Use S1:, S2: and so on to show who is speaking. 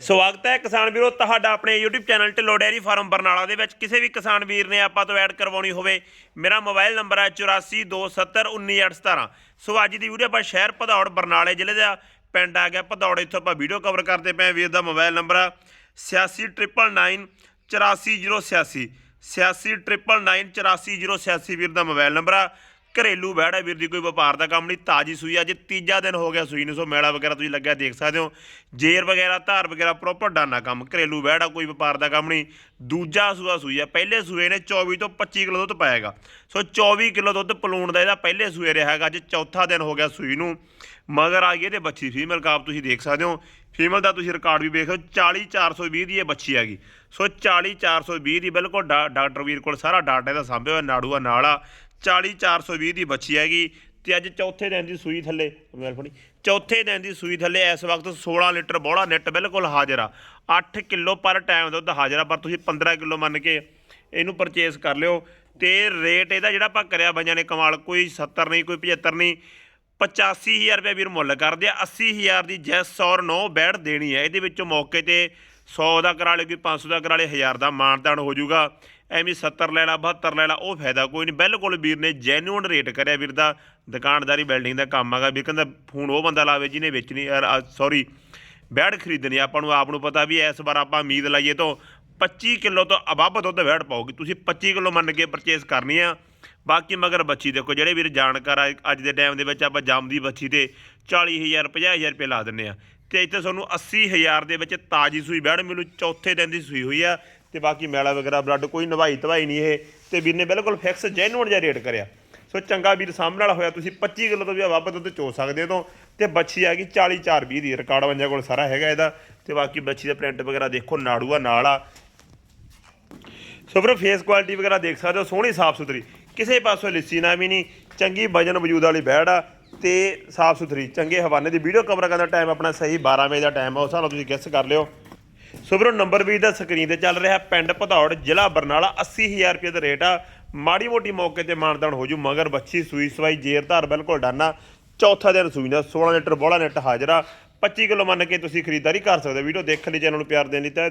S1: ਸਵਾਗਤ ਹੈ ਕਿਸਾਨ ਵੀਰੋ, ਤੁਹਾਡਾ ਆਪਣੇ YouTube channel Dhillon dairy farm Barnala ਦੇ ਵਿੱਚ। ਕਿਸੇ ਵੀ ਕਿਸਾਨ ਵੀਰ ਨੇ ਆਪਾਂ ਤੋਂ ਐਡ ਕਰਵਾਉਣੀ ਹੋਵੇ, ਮੇਰਾ ਮੋਬਾਈਲ ਨੰਬਰ ਹੈ 8427191817 ਸੋ ਅੱਜ ਦੀ ਵੀਡੀਓ ਆਪਾਂ ਸ਼ਹਿਰ ਭਦੌੜ ਬਰਨਾਲੇ ਜ਼ਿਲ੍ਹੇ ਦਾ ਪਿੰਡ ਆ ਗਿਆ। ਭਦੌੜ ਇੱਥੋਂ ਆਪਾਂ ਵੀਡੀਓ ਕਵਰ ਕਰਦੇ ਪਏ ਵੀਰ ਦਾ ਮੋਬਾਈਲ ਨੰਬਰ ਆ 8699 84086 8699 84086 ਵੀਰ ਦਾ ਮੋਬਾਈਲ ਨੰਬਰ ਆ। ਘਰੇਲੂ ਬੈੜ ਹੈ ਵੀਰ ਦੀ ਕੋਈ ਵਪਾਰ ਦਾ ਕੰਮ ਨਹੀਂ, ਤਾਜੀ ਸੂਈ ਅੱਜ ਤੀਜਾ ਦਿਨ ਹੋ ਗਿਆ ਸੂਈ ਨੂੰ, ਸੋ ਮੇਲਾ ਵਗੈਰਾ ਤੁਸੀਂ ਲੱਗਿਆ ਦੇਖ ਸਕਦੇ ਹੋ। ਜੇਰ ਵਗੈਰਾ, ਧਾਰ ਵਗੈਰਾ ਪ੍ਰੋਪਰ ਡਾਨਾ ਕੰਮ, ਘਰੇਲੂ ਬੈੜ ਆ, ਕੋਈ ਵਪਾਰ ਦਾ ਕੰਮ ਨਹੀਂ। ਦੂਜਾ ਸੂਆ ਸੂਈ ਆ, ਪਹਿਲੇ ਸੂਏ ਨੇ 24 ਤੋਂ 25 ਕਿਲੋ ਦੁੱਧ ਪਾਏਗਾ ਸੋ 24 ਕਿਲੋ ਦੁੱਧ ਪਲੂਣ ਦਾ ਇਹਦਾ ਪਹਿਲੇ ਸੂਏ ਰਿਹਾ ਹੈਗਾ, ਅੱਜ ਚੌਥਾ ਦਿਨ ਹੋ ਗਿਆ ਸੂਈ ਨੂੰ। ਮਗਰ ਆ ਗਈ ਇਹਦੇ ਬੱਚੀ, ਫੀਮੇਲ ਕਾਪ ਤੁਸੀਂ ਦੇਖ ਸਕਦੇ ਹੋ। ਫੀਮੇਲ ਦਾ ਤੁਸੀਂ ਰਿਕਾਰਡ ਵੀ ਵੇਖੋ 40420 ਦੀ ਇਹ ਬੱਚੀ ਹੈਗੀ। ਸੋ 40420 ਦੀ ਬਿਲਕੁਲ ਡਾ- ਡਾਕਟਰ ਵੀਰ ਕੋਲ ਸਾਰਾ ਡਾਟਾ ਇਹਦਾ ਸਾਂਭਿਆ ਹੋਇਆ, ਨਾੜੂਆ ਨਾਲ ਆ। 40420 ਦੀ ਬੱਚੀ ਹੈਗੀ ਤੇ ਅੱਜ ਚੌਥੇ ਦਿਨ ਦੀ ਸੂਈ ਥੱਲੇ ਮੇਰੇ ਫੜੀ, ਚੌਥੇ ਦਿਨ ਦੀ ਸੂਈ ਥੱਲੇ ਇਸ ਵਕਤ 16 ਲੀਟਰ ਬੋਲਾ ਨੈਟ ਬਿਲਕੁਲ ਹਾਜ਼ਰ ਆ। 8 ਕਿਲੋ ਪਰ ਟਾਈਮ ਦੁੱਧ ਹਾਜ਼ਰ ਆ, ਪਰ ਤੁਸੀਂ 15 ਕਿਲੋ ਮੰਨ ਕੇ ਇਹਨੂੰ ਪਰਚੇਸ ਕਰ ਲਿਓ ਤੇ ਰੇਟ ਇਹਦਾ ਜਿਹੜਾ ਆਪਾਂ ਕਰਿਆ ਬੰਜਾਂ ਨੇ ਕਮਾਲ, ਕੋਈ 70 ਨਹੀਂ, ਕੋਈ 75 ਨਹੀਂ 85000 ਰੁਪਏ ਵੀਰ ਮੁੱਲ ਕਰਦੇ ਆ 80000 ਦੀ ਜੈਸ ਔਰ ਨੋ ਬੈਡ ਦੇਣੀ ਹੈ, ਇਹਦੇ ਵਿੱਚੋਂ ਮੌਕੇ ਤੇ 100 ਦਾ ਕਰਾ ਲੇ ਕੋਈ 500 ਦਾ ਕਰਾ ਲੇ 1000 ਦਾ ਮਾਨਤਾਨ ਹੋ ਜਾਊਗਾ। ਐਵੇਂ 70 ਲੈ ਲਾ 72 ਲੈ ਲਾ, ਉਹ ਫਾਇਦਾ ਕੋਈ ਨਹੀਂ। ਬਿਲਕੁਲ ਵੀਰ ਨੇ ਜੈਨੂਇਨ ਰੇਟ ਕਰਿਆ ਵੀਰ ਦਾ। ਦੁਕਾਨਦਾਰੀ ਬਿਲਡਿੰਗ ਦਾ ਕੰਮ ਹੈਗਾ ਵੀਰ ਕਹਿੰਦਾ ਫੋਨ ਉਹ ਬੰਦਾ ਲਾਵੇ ਜਿਹਨੇ ਵੇਚਣੀ ਸੌਰੀ ਬੈੜ ਖਰੀਦਣੀ ਆਪਾਂ ਨੂੰ ਆਪ ਨੂੰ ਪਤਾ ਵੀ ਇਸ ਵਾਰ ਆਪਾਂ ਉਮੀਦ ਲਾਈਏ ਤੋਂ 25 ਕਿਲੋ ਤੋਂ ਅਬੱਬ ਦੁੱਧ ਬੈੜ ਪਾਉਗੀ ਤੁਸੀਂ 25 ਕਿਲੋ ਮੰਨ ਕੇ ਪਰਚੇਸ ਕਰਨੀ ਆ। ਬਾਕੀ ਮਗਰ ਬੱਚੀ ਦੇਖੋ, ਜਿਹੜੇ ਵੀਰ ਜਾਣਕਾਰ ਅੱਜ ਦੇ ਟਾਈਮ ਦੇ ਵਿੱਚ ਆਪਾਂ ਜੰਮਦੀ ਬੱਚੀ ਤੇ 40000 50000 ਰੁਪਏ ਲਾ ਦਿੰਨੇ ਆ। ਤੇ ਇੱਥੇ ਤੁਹਾਨੂੰ 80000 ਦੇ ਵਿੱਚ ਤਾਜੀ ਸੂਈ ਬੈੜ ਮਿਲੂ, ਚੌਥੇ ਦਿਨ ਦੀ ਸੂਈ ਹੋਈ ਆ ਤੇ ਬਾਕੀ ਮੈਲਾ ਵਗੈਰਾ, ਬਲੱਡ ਕੋਈ ਨਵਾਈ ਧਵਾਈ ਨਹੀਂ ਇਹ ਤੇ ਵੀਰ ਨੇ ਬਿਲਕੁਲ ਫਿਕਸ ਜੈਨੂਅਨ ਜਿਹਾ ਰੇਟ ਕਰਿਆ। ਸੋ ਚੰਗਾ ਵੀਰ ਸਾਹਮਣੇ ਵਾਲਾ ਹੋਇਆ, ਤੁਸੀਂ 25 ਕਿਲੋ ਤੋਂ ਵੀ ਵੱਧ ਦੁੱਧ ਚੋ ਸਕਦੇ ਹੋ ਤੋਂ ਤੇ ਬੱਚੀ ਆ ਗਈ 40 4 20 ਦੀ ਰਿਕਾਰਡ ਵੰਜਾ ਕੋਲ ਸਾਰਾ ਹੈਗਾ ਇਹਦਾ ਤੇ ਬਾਕੀ ਬੱਚੀ ਦਾ ਪ੍ਰਿੰਟ ਵਗੈਰਾ ਦੇਖੋ, ਨਾੜੂਆ ਨਾਲ ਆ। ਸੋ ਫਿਰ ਫੇਸ ਕੁਆਲਿਟੀ ਵਗੈਰਾ ਦੇਖ ਸਕਦੇ ਹੋ, ਸੋਹਣੀ ਸਾਫ਼ ਸੁਥਰੀ। ਕਿਸੇ ਪਾਸੋਂ ਲਿੱਸੀ ਨਾ ਵੀ ਨਹੀਂ, ਚੰਗੀ ਵਜਨ ਵਜੂਦ ਵਾਲੀ ਬੈੜ ਆ। ਤੇ ਸਾਫ਼ ਸੁਥਰੀ, ਚੰਗੇ ਹਵਾਨੇ ਦੀ ਵੀਡੀਓ ਕਵਰ ਕਰਨ ਦਾ ਟਾਈਮ ਆਪਣਾ ਸਹੀ 12 ਵਜੇ ਦਾ ਟਾਈਮ ਆ, ਉਸ ਹਿਸਾਬ ਤੁਸੀਂ ਗੈਸ ਕਰ ਲਿਓ। ਸੋ ਵੀਰੋ ਨੰਬਰ ਵੀ ਦਾ ਸਕਰੀਨ ਤੇ ਚੱਲ ਰਿਹਾ ਪਿੰਡ ਭਦੌੜ, ਜ਼ਿਲ੍ਹਾ ਬਰਨਾਲਾ 80000 ਰੁਪਏ ਦਾ ਰੇਟ ਆ। ਮਾੜੀ ਮੋਟੀ ਮੌਕੇ ਤੇ ਮਾਨਦਾਨ ਹੋ ਜੂ, ਮਗਰ ਬੱਚੀ ਸੂਈ ਸਵਾਈ, ਜੇਰ ਧਾਰ ਬਿਲਕੁਲ ਡਾਨਾ। ਚੌਥਾ ਦਿਨ ਸੂਈ ਦਾ 16 ਲੀਟਰ ਬੋਲਾ ਨੈਟ ਹਾਜ਼ਰਾ ਆ। 25 ਕਿਲੋ ਮੰਨ ਕੇ ਤੁਸੀਂ ਖਰੀਦਦਾਰੀ ਕਰ ਸਕਦੇ ਹੋ। ਵੀਡੀਓ ਦੇਖਣ ਲਈ ਚੈਨਲ ਨੂੰ ਪਿਆਰ ਦੇਣ ਲਈ ਤਾਂ